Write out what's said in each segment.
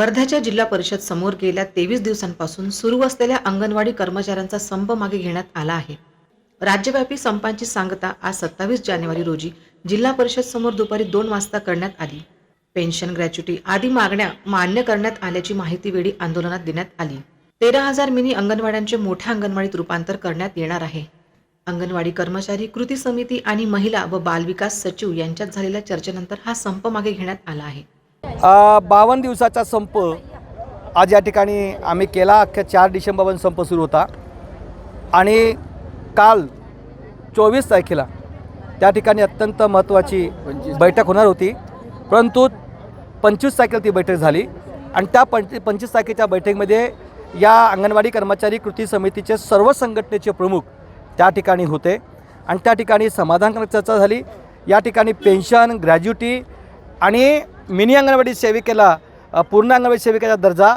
वर्ध्याच्या जिल्हा परिषद समोर गेल्या तेवीस दिवसांपासून सुरू असलेल्या अंगणवाडी कर्मचाऱ्यांचा संप मागे घेण्यात आला आहे. राज्यव्यापी संपांची सांगता आज सत्तावीस जानेवारी रोजी जिल्हा परिषद समोर दुपारी दोन वाजता करण्यात आली. पेन्शन ग्रॅच्युटी आदी मागण्या मान्य करण्यात आल्याची माहिती वेळी आंदोलनात देण्यात आली. तेरा हजार मिनी अंगणवाड्यांचे मोठ्या अंगणवाडीत रूपांतर करण्यात येणार आहे. अंगणवाडी कर्मचारी कृती समिती आणि महिला व बालविकास सचिव यांच्यात झालेल्या चर्चेनंतर हा संप मागे घेण्यात आला आहे. बावन्न दिवसाचा संप आज या ठिकाणी आम्ही केला. अख्ख्या चार डिसेंबरपर्यंत संप सुरू होता. आणि काल चोवीस तारखेला त्या ठिकाणी अत्यंत महत्त्वाची बैठक होणार होती. परंतु पंचवीस तारखेला ती बैठक झाली. आणि त्या पंच पंचवीस तारखेच्या बैठकीमध्ये या अंगणवाडी कर्मचारी कृती समितीचे सर्व संघटनेचे प्रमुख त्या ठिकाणी होते. आणि त्या ठिकाणी समाधानकारक चर्चा झाली. या ठिकाणी पेन्शन ग्रॅज्युटी आणि मिनी अंगणवाडी सेविकेला पूर्ण अंगणवाडी सेविकेचा दर्जा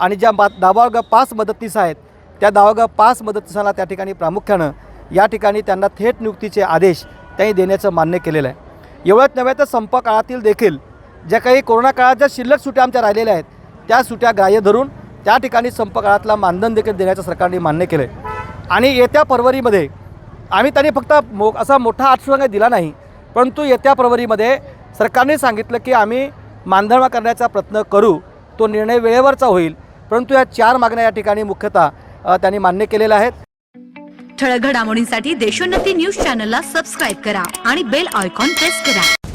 आणि ज्या बा दहा पाच मदतनीस आहेत त्या दहा पाच मदतनीसाला त्या ठिकाणी प्रामुख्यानं या ठिकाणी त्यांना थेट नियुक्तीचे आदेश त्यांनी देण्याचं मान्य केलेलं आहे. एवढंच नव्हे तर संप काळातील देखील ज्या काही कोरोना काळात ज्या शिल्लक सुट्या आमच्या राहिलेल्या आहेत त्या सुट्या ग्राह्य धरून त्या ठिकाणी संप काळातला मानधन देखील देण्याचं सरकारने मान्य केलं आहे आणि येत्या फरवरीमध्ये आम्ही त्यांनी फक्त मो असा मोठा आश्वासन दिला नाही परंतु येत्या फरवरीमध्ये सरकारने सांगितलं की आम्ही मानधर्मा करण्याचा प्रयत्न करू. तो निर्णय वेळेवरचा होईल. परंतु या चार मागण्या या ठिकाणी मुख्यतः त्यांनी मान्य केलेल्या आहेत. ठळक घडामोडींसाठी देशोन्नती न्यूज चॅनलला सबस्क्राईब करा आणि बेल आयकॉन प्रेस करा.